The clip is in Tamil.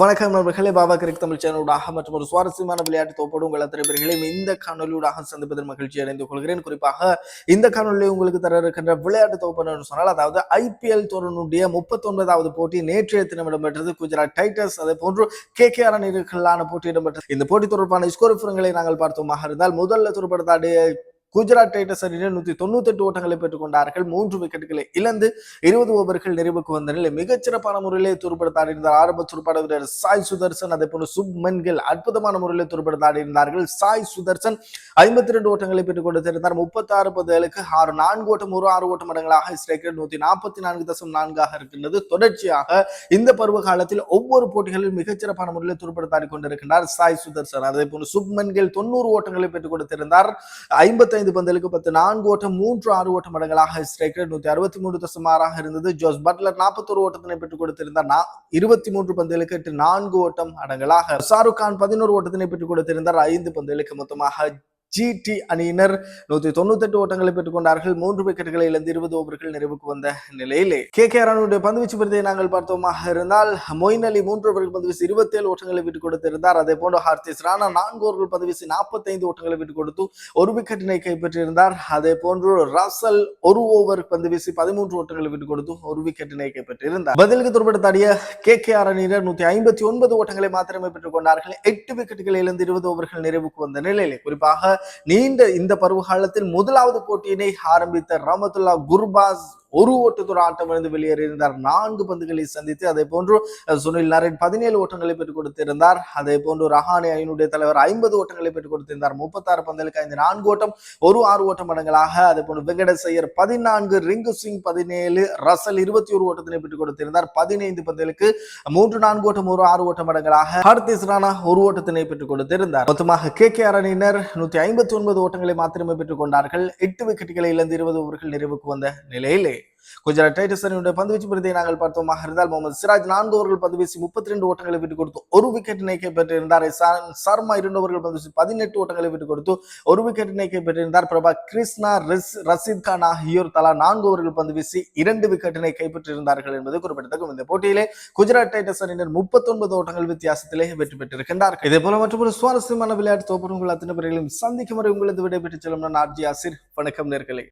வணக்கம் நண்பர்களே பாபா கிரிக் தமிழ் சேனலூடாக மற்றும் ஒரு சுவாரஸ்யமான விளையாட்டு தோப்போடு உங்கள் அத்தனை இந்த காணொலியூடாக சந்திப்பதில் மகிழ்ச்சி அடைந்து கொள்கிறேன். குறிப்பாக இந்த காணொலியை உங்களுக்கு தர இருக்கின்ற விளையாட்டு தோப்பன்னு சொன்னால் அதாவது ஐபிஎல் தொடருடைய முப்பத்தொன்பதாவது போட்டி நேற்றைய தினம் இடம்பெற்றது. குஜராத் டைட்டர்ஸ் அதே போன்று கே கே அணிகளான போட்டி இடம்பெற்றது. இந்த போட்டி தொடர்பான ஸ்கோர் விவரங்களை நாங்கள் பார்த்தோமாக இருந்தால் முதல்ல துருப்படுத்தாடிய குஜராத் டைட்டர்ஸ் அணியினர் நூத்தி தொண்ணூத்தி எட்டு ஓட்டங்களை பெற்றுக் கொண்டார்கள். மூன்று விக்கெட்டுகளை இழந்து இருபது ஓவர்கள் நிறைவுக்கு வந்த நிலை மிகச்சிறப்பான முறையிலே துருப்படுத்தாடி இருந்தார். ஆரம்ப துருப்பாட வீரர் சாய் சுதர்சன் அதே போன்று சுப்மன்கில் அற்புதமான முறையிலே துருப்படுத்தாடி இருந்தார்கள். சாய் சுதர்சன் ஐம்பத்தி ரெண்டு ஓட்டங்களை பெற்றுக் கொடுத்திருந்தார் முப்பத்தி ஆறு பதுகளுக்கு ஆறு நான்கு ஓட்டம் ஒரு ஆறு ஓட்டம் மடங்களாக ஸ்ட்ரைக்கர் நூத்தி நாற்பத்தி நான்கு தசம் நான்காக இருக்கின்றது. தொடர்ச்சியாக இந்த பருவ காலத்தில் ஒவ்வொரு போட்டிகளில் மிகச்சிறப்பான முறையில் துருப்படுத்தாடி கொண்டிருக்கின்றார் சாய் சுதர்சன். அதே போன்று சுப்மன்கள் தொண்ணூறு ஓட்டங்களை பெற்றுக் கொடுத்திருந்தார். ஐம்பத்தி ஐந்து பந்தலுக்கு பத்து நான்கு ஓட்டம் மூன்று ஆறு ஓட்டம் மடங்களாக ஸ்ட்ரைக்கர் நூத்தி அறுபத்தி மூன்று தசம் இருந்தது. ஜோஸ் பட்லர் நாற்பத்தோரு ஓட்டத்தினை பெற்றுக் கொடுத்திருந்தார். இருபத்தி மூன்று பந்தலுக்கு எட்டு நான்கு ஓட்டம் அடங்கலாக ஷாருக் கான் பதினோரு ஓட்டத்தினை பெற்றுக் கொடுத்திருந்தார். ஐந்து பந்தலுக்கு மொத்தமாக ஜிடி அணியினர் நூத்தி தொண்ணூத்தெட்டு ஓட்டங்களை பெற்றுக் கொண்டார்கள் மூன்று விக்கெட்டுகளை இழந்து இருபது ஓவர்கள் நிறைவுக்கு வந்த நிலையிலே கே கே அணியுடைய பந்துவீச்சு பிரதியை நாங்கள் பார்த்தோமாக இருந்தால் மொயின் அலி மூன்று ஓவர்கள் பந்துவீசி இருபத்தி ஏழு ஓட்டங்களை விட்டுக் கொடுத்திருந்தார். அதே போன்று ஹார்திஸ் ராணா நான்கு ஓவர்கள் பந்துவீசி நாற்பத்தி ஐந்து ஓட்டங்களை விட்டுக் கொடுத்து ஒரு விக்கெட்டினை கைப்பற்றியிருந்தார். அதே போன்று ரசல் ஒரு ஓவர் பந்து வீசி பதிமூன்று ஓட்டங்களை விட்டுக் கொடுத்து ஒரு விக்கெட்டினை கைப்பற்றியிருந்தார். பதிலுக்கு துருப்படுத்தாடிய கே கே ஆர் அணியினர் நூத்தி ஐம்பத்தி ஒன்பது ஓட்டங்களை மாத்திரமே பெற்றுக் கொண்டார்கள். எட்டு விக்கெட்டுகளை இழந்து இருபது ஓவர்கள் நிறைவுக்கு வந்த நிலையிலே குறிப்பாக நீண்ட இந்த பருவ காலத்தில் முதலாவது போட்டியினை ஆரம்பித்த ரமத்துல்லா குர்பாஸ் ஒரு ஓட்டத்தோட ஆட்டம் இருந்து வெளியேறியிருந்தார். நான்கு பந்துகளை சந்தித்து அதே போன்று சுனில் நரேன் பதினேழு ஓட்டங்களை பெற்றுக் கொடுத்திருந்தார். அதே போன்று ரஹானே ஐனுடைய தலைவர் ஐம்பது ஓட்டங்களை பெற்றுக் கொடுத்திருந்தார். முப்பத்தாறு பந்தலுக்கு ஐந்து நான்கு ஓட்டம் ஒரு ஆறு ஓட்டம் மடங்களாக அதே போன்று வெங்கடசையர் பதினான்கு ரிங்கு சிங் பதினேழு ரசல் இருபத்தி ஒரு ஓட்டத்தினை பெற்றுக் கொடுத்திருந்தார். பதினைந்து பந்தலுக்கு மூன்று நான்கு ஓட்டம் ஒரு ஆறு ஓட்டம் மடங்களாக ஹர்திஸ் ராணா ஒரு ஓட்டத்தினை பெற்றுக் கொடுத்திருந்தார். மொத்தமாக கே. கே. அணியினர் நூத்தி ஐம்பத்தி ஒன்பது ஓட்டங்களை மாத்திரமே பெற்றுக் கொண்டார்கள். எட்டு விக்கெட்டுகளை இழந்து இருபது ஓவர்கள் நிறைவுக்கு வந்த நிலையிலே. குஜராத் டைட்டஸ் அணியுடைய பந்துவீச்சு பிரதியை நாங்கள் பார்த்தோமாக இருந்தால் முகமது சிராஜ் நான்கு ஓவர்கள் பந்து வீசி முப்பத்தி ரெண்டு ஓட்டங்களை விட்டு கொடுத்து ஒரு விக்கெட் கைப்பற்றியிருந்தார். பெற்றிருந்தார் சர்மா இரண்டு ஓவர்கள் பந்து வீசி பதினெட்டு ஓட்டங்களை விட்டு கொடுத்து ஒரு விக்கெட் விக்கெட்டினை பெற்றிருந்தார் பிரபா கிருஷ்ணா ரிஸ் ரஷீத் கான் ஆகியோர் தலா நான்கு ஓவர்கள் பந்து வீசி இரண்டு விக்கெட்டினை கைப்பற்றியிருந்தார்கள் என்பது குறிப்பிடத்தக்கும். இந்த போட்டியிலே குஜராத் டைட்டஸ் அணியினர் முப்பத்தி ஒன்பது ஓட்டங்கள் வித்தியாசத்திலே வெற்றி பெற்றிருக்கின்றார் இதே போல மற்றொரு சுவாரஸ்யமான விளையாட்டு தோப்பர் உங்கள் அத்தனை பேர்களையும் சந்திக்கும் வரை உங்களது விடைபெற்று செல்லும் நான் ஆர்ஜி ஆசிர். வணக்கம் நேர்களே.